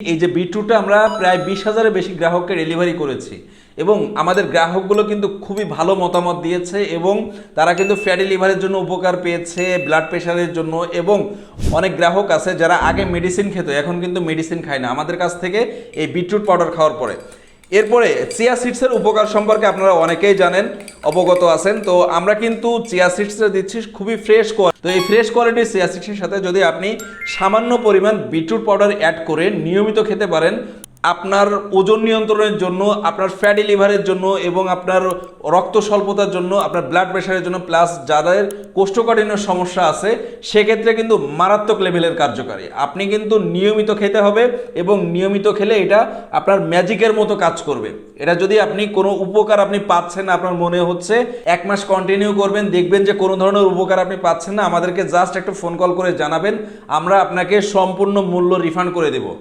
এই যে বিটরুটটা আমরা প্রায় বিশ হাজারের বেশি গ্রাহককে ডেলিভারি করেছি এবং আমাদের গ্রাহকগুলো কিন্তু খুবই ভালো মতামত দিয়েছে এবং তারা কিন্তু ফ্যাটি লিভারের জন্য উপকার পেয়েছে ব্লাড প্রেশারের জন্য এবং অনেক গ্রাহক আছে যারা আগে মেডিসিন খেত, এখন কিন্তু মেডিসিন খায় না। আমাদের কাছ থেকে এই বিটরুট পাউডার খাওয়ার পরে। এরপরে চিয়া সিডসের উপকার সম্পর্কে আপনারা অনেকেই জানেন, অবগত আছেন, তো আমরা কিন্তু চিয়া সিডসটা দিচ্ছি খুবই ফ্রেশ কোয়ালিটি তো এই ফ্রেশ কোয়ালিটির চিয়া সিডসের সাথে যদি আপনি সামান্য পরিমাণ বিটরুট পাউডার অ্যাড করে নিয়মিত খেতে পারেন আপনার ওজন নিয়ন্ত্রণের জন্য, আপনার ফ্যাটি লিভারের জন্য এবং আপনার রক্ত স্বল্পতার জন্য, আপনার ব্লাড প্রেশারের জন্য প্লাস যাদের কোষ্ঠকাঠিন্যের সমস্যা আছে, সেক্ষেত্রে কিন্তু মারাত্মক লেভেলের কার্যকারী। আপনি কিন্তু নিয়মিত খেতে হবে এবং নিয়মিত খেলে এটা আপনার ম্যাজিকের মতো কাজ করবে। এটা যদি আপনি কোনো উপকার আপনি পাচ্ছেন না, আপনার মনে হচ্ছে, এক মাস কন্টিনিউ করবেন, দেখবেন যে কোনো ধরনের উপকার আপনি পাচ্ছেন না, আমাদেরকে জাস্ট একটা ফোন কল করে জানাবেন, আমরা আপনাকে সম্পূর্ণ মূল্য রিফান্ড করে দেবো।